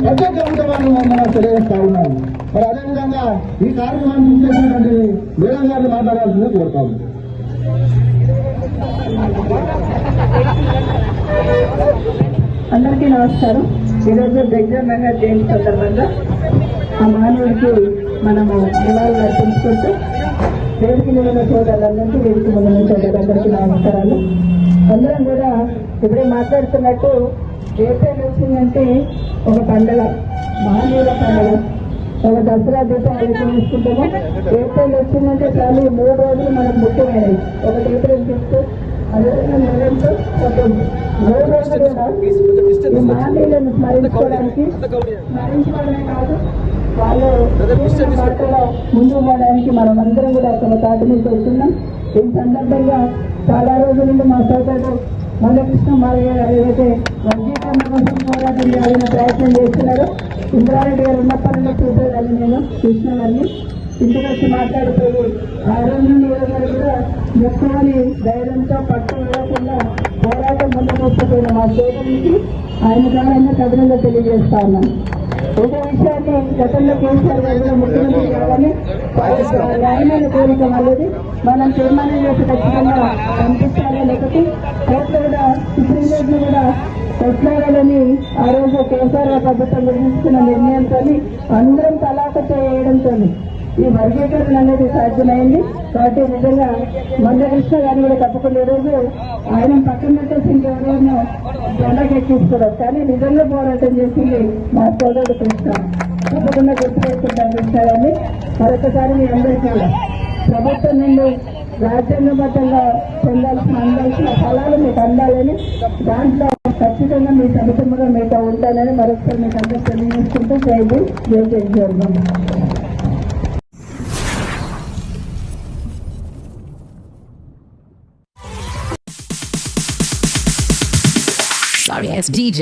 ప్రతి ఒక్క మనం తెలియజేస్తా ఉన్నాం మరి అదేవిధంగా ఈ కార్యక్రమాన్ని చూసేటువంటి మేడం గారిని మాట్లాడాల్సిందే కోరుతా ఉన్నాం అందరికీ నమస్కారం. ఈరోజు బెంజమిన్ జయంతి సందర్భంగా ఆ మానవుడికి మనము నివాళులు అర్పించుకుంటూ వేదిక మీద సోదరులందరికీ వేదిక ముందు నుంచి అందరికీ నమస్కారాలు అందరం కూడా ఇప్పుడే మాట్లాడుతున్నట్టు ఏప్రిల్ వచ్చిందంటే ఒక పండుగ మహానీయుల పండుగ. ఒక దసరా దీపావళి తీసుకుంటాము ఏప్రిల్ వచ్చిందంటే చాలు మూడు రోజులు మనకు ముఖ్యమైనవి. ఒకటి ఏప్రిల్ ఫిఫ్త్ అదేవిధంగా నవంబర్ సెకండ్ మూడు రోజులు కూడా మహనీయులను స్మరించుకోవడానికి స్మరించుకోవడమే కాదు వాళ్ళు ముందు ముందుకు పోవడానికి మనం అందరం కూడా ఒక తాటి మీద వస్తున్నాం ఈ సందర్భంగా చాలా రోజుల నుండి మా సోదరుడు మందకృష్ణ మాలయ్య గారు ఏదైతే వర్గీకరణ కోసం పోరాటం చేయాలని ప్రయత్నం చేస్తున్నారో ఇంద్రారెడ్డి గారు ఉన్నప్పటి నుండి చూసేదాన్ని నేను కృష్ణ గారిని ఇంటికి వచ్చి మాట్లాడిపోయి ఆ రోజు నుండి కూడా ఎక్కువని ధైర్యంతో పట్టు ఇవ్వకుండా పోరాటం ముందుకు మా సోదరునికి ఆయన ద్వారా కథనంగా తెలియజేస్తా ఉన్నాను. ఒక విషయాన్ని గతంలో కేసీఆర్ గారు కూడా ముఖ్యమంత్రి కావాలని న్యాయమైన కోరిక వాళ్ళది మనం తీర్మానం చేసి ఖచ్చితంగా కొట్లాడాలని ఆ రోజు కేసీఆర్ ప్రభుత్వం గురించిన నిర్ణయంతో అందరం తలాక చేయడంతో ఈ వర్గీకరణ అనేది సాధ్యమైంది. కాబట్టి నిజంగా మందకృష్ణ గారు కూడా తప్పకుండా ఈరోజు ఆయన పక్కన పెట్టేసి ఇంకెవరైనా జెండాకి కానీ నిజంగా పోరాటం చేసింది మా సోదరుడు కృష్ణ. తప్పకుండా గుర్తుపెట్టుకుంటాం కృష్ణ గారిని. మరొకసారి మీ అందరికీ ప్రభుత్వం నుండి రాజ్యాంగబద్ధంగా పొందాల్సిన అందాల్సిన ఫలాలు మీకు అందాలని దాంట్లో ఖచ్చితంగా మీ సమితముగా మీతో ఉంటానని మరొకసారి మీకు అందరూ తెలియజేసుకుంటూ జై భీమ్, జై జై జోర్గం Sorry ass DJ.